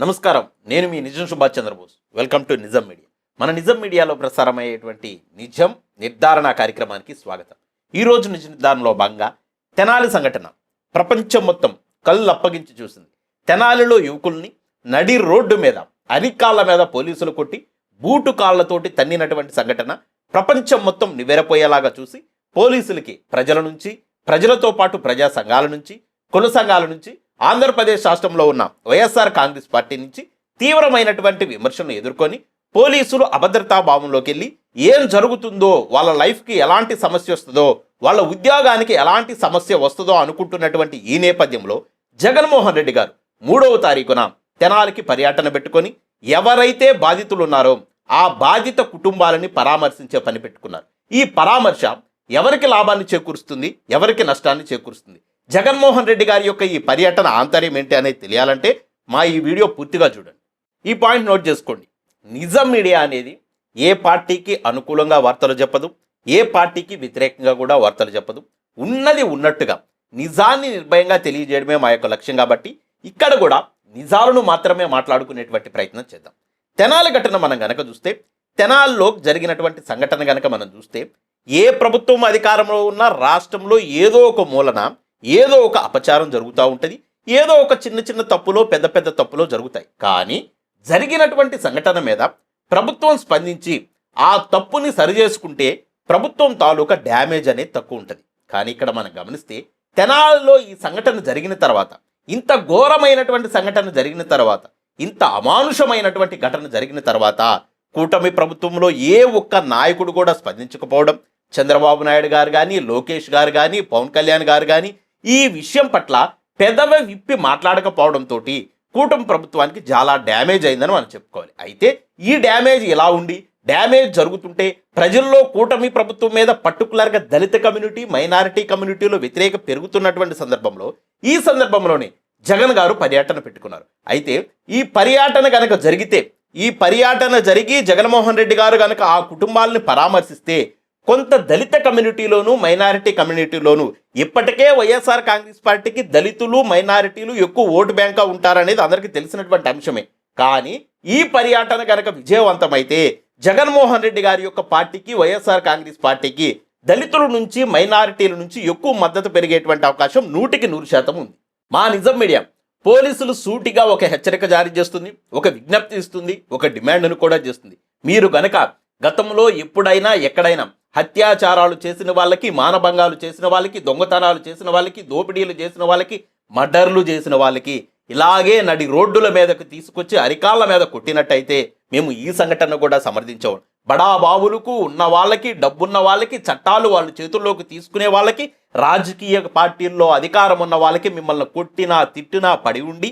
నమస్కారం. నేను మీ Nijam Subhash Chandrabose. Welcome to Nijam media. మన నిజం మీడియాలో ప్రసారమయ్యేటువంటి నిజం నిర్ధారణ కార్యక్రమానికి స్వాగతం. ఈ రోజు నిజ నిర్ధారణలో భాగంగా తెనాలి సంఘటన ప్రపంచం మొత్తం కళ్ళు అప్పగించి చూసింది. తెనాలిలో యువకుల్ని నడి రోడ్డు మీద అరికాళ్ళ మీద పోలీసులు కొట్టి బూటు కాళ్ళతోటి తన్నినటువంటి సంఘటన ప్రపంచం మొత్తం నివెరపోయేలాగా చూసి పోలీసులకి ప్రజల నుంచి ప్రజలతో పాటు ప్రజా సంఘాల నుంచి కుల సంఘాల నుంచి ఆంధ్రప్రదేశ్ రాష్ట్రంలో ఉన్న వైఎస్ఆర్ కాంగ్రెస్ పార్టీ నుంచి తీవ్రమైనటువంటి విమర్శలను ఎదుర్కొని పోలీసులు అభద్రతా భావంలోకి వెళ్ళి ఏం జరుగుతుందో వాళ్ళ లైఫ్కి ఎలాంటి సమస్య వస్తుందో వాళ్ళ ఉద్యోగానికి ఎలాంటి సమస్య వస్తుందో అనుకుంటున్నటువంటి ఈ నేపథ్యంలో జగన్మోహన్ రెడ్డి గారు మూడవ తారీఖున తెనాలికి పర్యటన పెట్టుకొని ఎవరైతే బాధితులు ఉన్నారో ఆ బాధిత కుటుంబాలని పరామర్శించే పని పెట్టుకున్నారు. ఈ పరామర్శ ఎవరికి లాభాన్ని చేకూరుస్తుంది? ఎవరికి నష్టాన్ని చేకూరుస్తుంది? జగన్మోహన్ రెడ్డి గారి యొక్క ఈ పర్యటన ఆంతర్యం ఏంటి అనేది తెలియాలంటే మా ఈ వీడియో పూర్తిగా చూడండి. ఈ పాయింట్ నోట్ చేసుకోండి. నిజం మీడియా అనేది ఏ పార్టీకి అనుకూలంగా వార్తలు చెప్పదు ఏ పార్టీకి వ్యతిరేకంగా కూడా వార్తలు చెప్పదు. ఉన్నది ఉన్నట్టుగా నిజాన్ని నిర్భయంగా తెలియజేయడమే మా యొక్క లక్ష్యం కాబట్టి ఇక్కడ కూడా నిజాలను మాత్రమే మాట్లాడుకునేటువంటి ప్రయత్నం చేద్దాం. తెనాలి ఘటన మనం గనక చూస్తే తెనాల్లో జరిగినటువంటి సంఘటన గనక మనం చూస్తే ఏ ప్రభుత్వం అధికారంలో ఉన్న రాష్ట్రంలో ఏదో ఒక మూలన ఏదో ఒక అపచారం జరుగుతూ ఉంటుంది ఏదో ఒక చిన్న చిన్న తప్పులో పెద్ద పెద్ద తప్పులో జరుగుతాయి. కానీ జరిగినటువంటి సంఘటన మీద ప్రభుత్వం స్పందించి ఆ తప్పుని సరిచేసుకుంటే ప్రభుత్వం తాలూకా డ్యామేజ్ అనేది తక్కువ ఉంటుంది. కానీ ఇక్కడ మనం గమనిస్తే తెనాల్లో ఈ సంఘటన జరిగిన తర్వాత ఇంత ఘోరమైనటువంటి సంఘటన జరిగిన తర్వాత ఇంత అమానుషమైనటువంటి ఘటన జరిగిన తర్వాత కూటమి ప్రభుత్వంలో ఏ ఒక్క నాయకుడు కూడా స్పందించకపోవడం చంద్రబాబు నాయుడు గారు కానీ లోకేష్ గారు కానీ పవన్ కళ్యాణ్ గారు కానీ ఈ విషయం పట్ల పెదవి విప్పి మాట్లాడకపోవడంతో కూటమి ప్రభుత్వానికి చాలా డ్యామేజ్ అయిందని మనం చెప్పుకోవాలి. అయితే ఈ డ్యామేజ్ ఎలా ఉండి డ్యామేజ్ జరుగుతుంటే ప్రజల్లో కూటమి ప్రభుత్వం మీద పర్టికులర్గా దళిత కమ్యూనిటీ మైనారిటీ కమ్యూనిటీలో వ్యతిరేక పెరుగుతున్నటువంటి సందర్భంలో ఈ సందర్భంలోనే జగన్ గారు పర్యటన పెట్టుకున్నారు. అయితే ఈ పర్యటన కనుక జరిగితే ఈ పర్యటన జరిగి జగన్మోహన్ రెడ్డి గారు కనుక ఆ కుటుంబాలని పరామర్శిస్తే కొంత దళిత కమ్యూనిటీలోను మైనారిటీ కమ్యూనిటీలోను ఇప్పటికే వైఎస్ఆర్ కాంగ్రెస్ పార్టీకి దళితులు మైనారిటీలు ఎక్కువ ఓటు బ్యాంక్గా ఉంటారనేది అందరికీ తెలిసినటువంటి అంశమే. కానీ ఈ పర్యటన కనుక విజయవంతమైతే జగన్మోహన్ రెడ్డి గారి యొక్క పార్టీకి వైఎస్ఆర్ కాంగ్రెస్ పార్టీకి దళితుల నుంచి మైనారిటీల నుంచి ఎక్కువ మద్దతు పెరిగేటువంటి అవకాశం నూటికి నూరు శాతం ఉంది. మా నిజం మీడియా. పోలీసులు సూటిగా ఒక హెచ్చరిక జారీ చేస్తుంది ఒక విజ్ఞప్తి ఇస్తుంది ఒక డిమాండ్ను కూడా చేస్తుంది. మీరు గనక గతంలో ఎప్పుడైనా ఎక్కడైనా హత్యాచారాలు చేసిన వాళ్ళకి మానభంగాలు చేసిన వాళ్ళకి దొంగతనాలు చేసిన వాళ్ళకి దోపిడీలు చేసిన వాళ్ళకి మర్డర్లు చేసిన వాళ్ళకి ఇలాగే నడి రోడ్డుల మీదకు తీసుకొచ్చి అరికాళ్ళ మీద కొట్టినట్టయితే మేము ఈ సంఘటన కూడా సమర్థించాం బడా బాబులకు ఉన్న వాళ్ళకి డబ్బున్న వాళ్ళకి చట్టాలు వాళ్ళ చేతుల్లోకి తీసుకునే వాళ్ళకి రాజకీయ పార్టీల్లో అధికారం ఉన్న వాళ్ళకి మిమ్మల్ని కొట్టినా తిట్టినా పడి ఉండి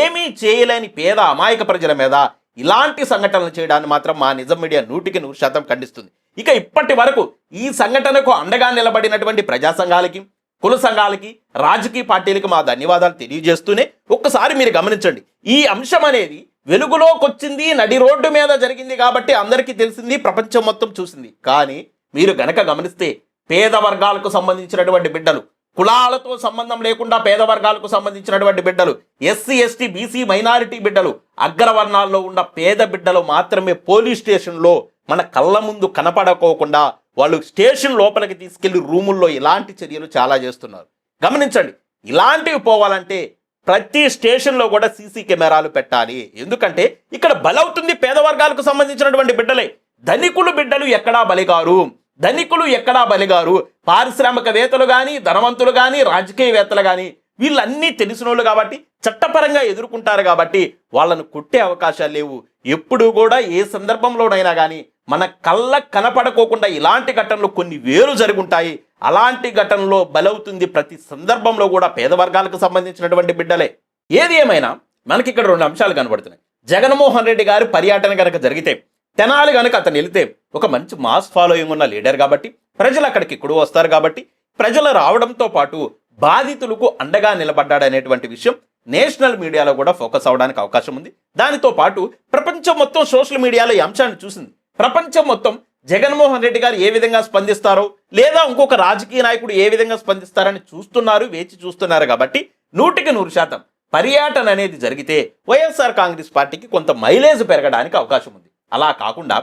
ఏమీ చేయలేని పేద అమాయక ప్రజల మీద ఇలాంటి సంఘటనలు చేయడాన్ని మాత్రం మా నిజం మీడియా నూటికి నూరు శాతం ఖండిస్తుంది. ఇక ఇప్పటి వరకు ఈ సంఘటనకు అండగా నిలబడినటువంటి ప్రజా సంఘాలకి కుల సంఘాలకి రాజకీయ పార్టీలకి మా ధన్యవాదాలు తెలియజేస్తూనే ఒక్కసారి మీరు గమనించండి. ఈ అంశం అనేది వెలుగులోకి వచ్చింది నడి రోడ్డు మీద జరిగింది కాబట్టి అందరికీ తెలిసింది ప్రపంచం మొత్తం చూసింది. కానీ మీరు గనక గమనిస్తే పేద వర్గాలకు సంబంధించినటువంటి బిడ్డలు కులాలతో సంబంధం లేకుండా పేద వర్గాలకు సంబంధించినటువంటి బిడ్డలు ఎస్సీ ఎస్టీ బీసీ మైనారిటీ బిడ్డలు అగ్రవర్ణాల్లో ఉన్న పేద బిడ్డలు మాత్రమే పోలీస్ స్టేషన్లో మన కళ్ళ ముందు కనపడకోకుండా వాళ్ళు స్టేషన్ లోపలికి తీసుకెళ్ళి రూముల్లో ఇలాంటి చర్యలు చాలా చేస్తున్నారు. గమనించండి ఇలాంటివి పోవాలంటే ప్రతి స్టేషన్లో కూడా సీసీ కెమెరాలు పెట్టాలి. ఎందుకంటే ఇక్కడ బలవుతుంది పేద వర్గాలకు సంబంధించినటువంటి బిడ్డలే. ధనికులు బిడ్డలు ఎక్కడా బలిగారు? ధనికులు ఎక్కడా బలిగారు? పారిశ్రామికవేత్తలు కానీ ధనవంతులు కానీ రాజకీయవేత్తలు కానీ వీళ్ళన్నీ తెలిసినోళ్ళు కాబట్టి చట్టపరంగా ఎదుర్కొంటారు కాబట్టి వాళ్ళను కొట్టే అవకాశాలు లేవు. ఎప్పుడు కూడా ఏ సందర్భంలోనైనా కానీ మన కళ్ళ కనపడకోకుండా ఇలాంటి ఘటనలు కొన్ని వేలు జరుగుంటాయి. అలాంటి ఘటనలో బలవుతుంది ప్రతి సందర్భంలో కూడా పేద వర్గాలకు సంబంధించినటువంటి బిడ్డలే. ఏది ఏమైనా మనకి ఇక్కడ రెండు అంశాలు కనబడుతున్నాయి. జగన్మోహన్ రెడ్డి గారి పర్యటన కనుక జరిగితే తెనాలి కనుక అతను వెళితే ఒక మంచి మాస్ ఫాలోయింగ్ ఉన్న లీడర్ కాబట్టి ప్రజలు అక్కడికి ఇప్పుడు వస్తారు కాబట్టి ప్రజలు రావడంతో పాటు బాధితులకు అండగా నిలబడ్డాడనేటువంటి విషయం నేషనల్ మీడియాలో కూడా ఫోకస్ అవడానికి అవకాశం ఉంది. దానితో పాటు ప్రపంచం మొత్తం సోషల్ మీడియాలో ఈ అంశాన్ని చూసింది. ప్రపంచం మొత్తం జగన్మోహన్ రెడ్డి గారు ఏ విధంగా స్పందిస్తారో లేదా ఇంకొక రాజకీయ నాయకుడు ఏ విధంగా స్పందిస్తారని చూస్తున్నారు వేచి చూస్తున్నారు కాబట్టి నూటికి నూరు శాతం పర్యటన అనేది జరిగితే వైఎస్ఆర్ కాంగ్రెస్ పార్టీకి కొంత మైలేజ్ పెరగడానికి అవకాశం ఉంది. అలా కాకుండా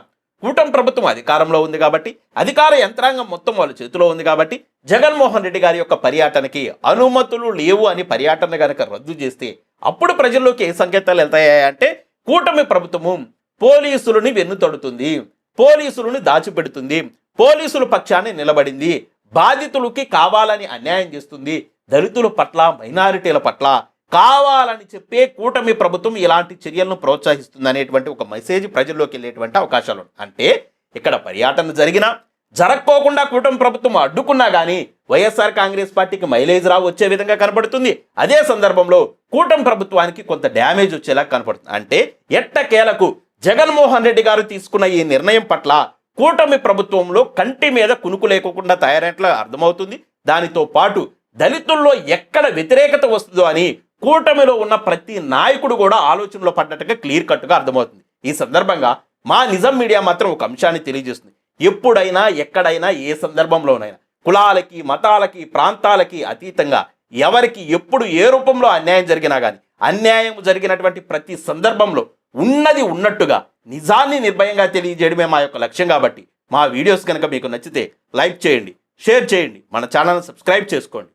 కూటమి ప్రభుత్వం అధికారంలో ఉంది కాబట్టి అధికార యంత్రాంగం మొత్తం వాళ్ళ చేతిలో ఉంది కాబట్టి జగన్మోహన్ రెడ్డి గారి యొక్క పర్యటనకి అనుమతులు లేవు అని పర్యటన కనుక రద్దు చేస్తే అప్పుడు ప్రజల్లోకి ఏ సంకేతాలు వెళ్తాయంటే కూటమి ప్రభుత్వము పోలీసులని వెన్నుతడుతుంది పోలీసులను దాచిపెడుతుంది పోలీసుల పక్షాన్ని నిలబడింది బాధితులకి కావాలని అన్యాయం చేస్తుంది దళితుల పట్ల మైనారిటీల పట్ల కావాలని చెప్పే కూటమి ప్రభుత్వం ఇలాంటి చర్యలను ప్రోత్సహిస్తుంది అనేటువంటి ఒక మెసేజ్ ప్రజల్లోకి వెళ్ళేటువంటి అవకాశాలు అంటే ఇక్కడ పర్యటన జరిగినా జరక్కోకుండా కూటమి ప్రభుత్వం అడ్డుకున్నా కానీ వైఎస్ఆర్ కాంగ్రెస్ పార్టీకి మైలేజ్ రావు వచ్చే విధంగా కనబడుతుంది అదే సందర్భంలో కూటమి ప్రభుత్వానికి కొంత డ్యామేజ్ వచ్చేలా కనపడుతుంది. అంటే ఎట్టకేలకు జగన్మోహన్ రెడ్డి గారు తీసుకున్న ఈ నిర్ణయం పట్ల కూటమి ప్రభుత్వంలో కంటి మీద కునుకు లేకుండా తయారైనట్లు అర్థమవుతుంది. దానితో పాటు దళితుల్లో ఎక్కడ వ్యతిరేకత వస్తుందో అని కూటమిలో ఉన్న ప్రతి నాయకుడు కూడా ఆలోచనలో పడ్డట్టుగా క్లియర్ కట్టుగా అర్థమవుతుంది. ఈ సందర్భంగా మా నిజం మీడియా మాత్రం ఒక అంశాన్ని తెలియజేస్తుంది. ఎప్పుడైనా ఎక్కడైనా ఏ సందర్భంలోనైనా కులాలకి మతాలకి ప్రాంతాలకి అతీతంగా ఎవరికి ఎప్పుడు ఏ రూపంలో అన్యాయం జరిగినా కానీ అన్యాయం జరిగినటువంటి ప్రతి సందర్భంలో ఉన్నది ఉన్నట్టుగా నిజాన్ని నిర్భయంగా తెలియజేయడమే మా యొక్క లక్ష్యం కాబట్టి మా వీడియోస్ కనుక మీకు నచ్చితే లైక్ చేయండి షేర్ చేయండి మన ఛానల్ సబ్స్క్రైబ్ చేసుకోండి.